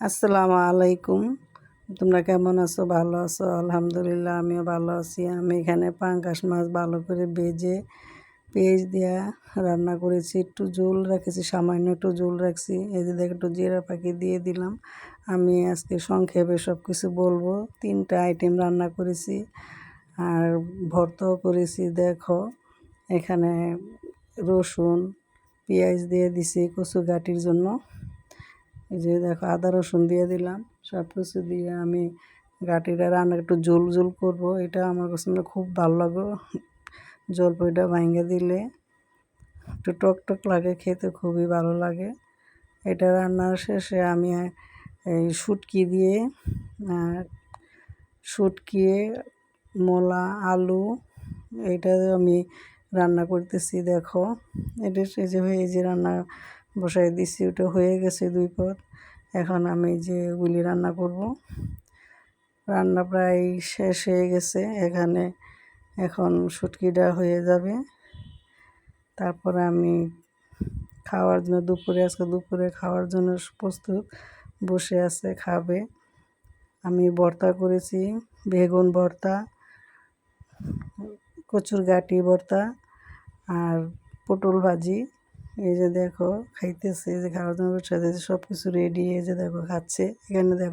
আসসালামু আলাইকুম। তোমরা কেমন আছো? ভালো আছো? আলহামদুলিল্লাহ, আমিও ভালো আছি। আমি এখানে পাঙ্কাশ মাছ ভালো করে ভেজে, পেঁয়াজ দিয়া রান্না করেছি। একটু জোল রেখেছি, সামান্য একটু জোল রাখছি। এই যে দেখ, একটু জিরা পাখি দিয়ে দিলাম। আমি আজকে সংক্ষেপে সব কিছু বলব। তিনটা আইটেম রান্না করেছি আর ভর্তাও করেছি। দেখো, এখানে রসুন, পেঁয়াজ দিয়ে দিছি কচু গাটির জন্য। এই যে দেখো আদা, রসুন দিয়ে দিলাম। সব কিছু দিয়ে আমি গাটিটা রান্না একটু জোল জোল করব। এটা আমার কাছে খুব ভালো লাগে। জলপাইটা ভাঙে দিলে একটু টক টক লাগে, খেতে খুবই ভালো লাগে। এটা রান্নার শেষে আমি এই শুটকি দিয়ে শুটকি, মোলা, আলু এটা আমি রান্না করতেছি। দেখো, এটা যে হয়ে যে রান্না বসাই দিছি, ওটা হয়ে গেছে দুই পদ। এখন আমি যে গুলি রান্না করব, রান্না প্রায় শেষ হয়ে গেছে। এখানে এখন শুটকিটা হয়ে যাবে। তারপরে আমি খাওয়ার জন্য, দুপুরে, আজকে দুপুরে খাওয়ার জন্য প্রস্তুত, বসে আছে, খাবে। আমি ভর্তা করেছি, বেগুন ভর্তা কচুর গাটি ভর্তা আর পটল ভাজি। এই যে দেখো, খাইতেছে, এই যে খাওয়ার জন্য বসে সব কিছু রেডি এই যে দেখো, খাচ্ছে। এখানে দেখো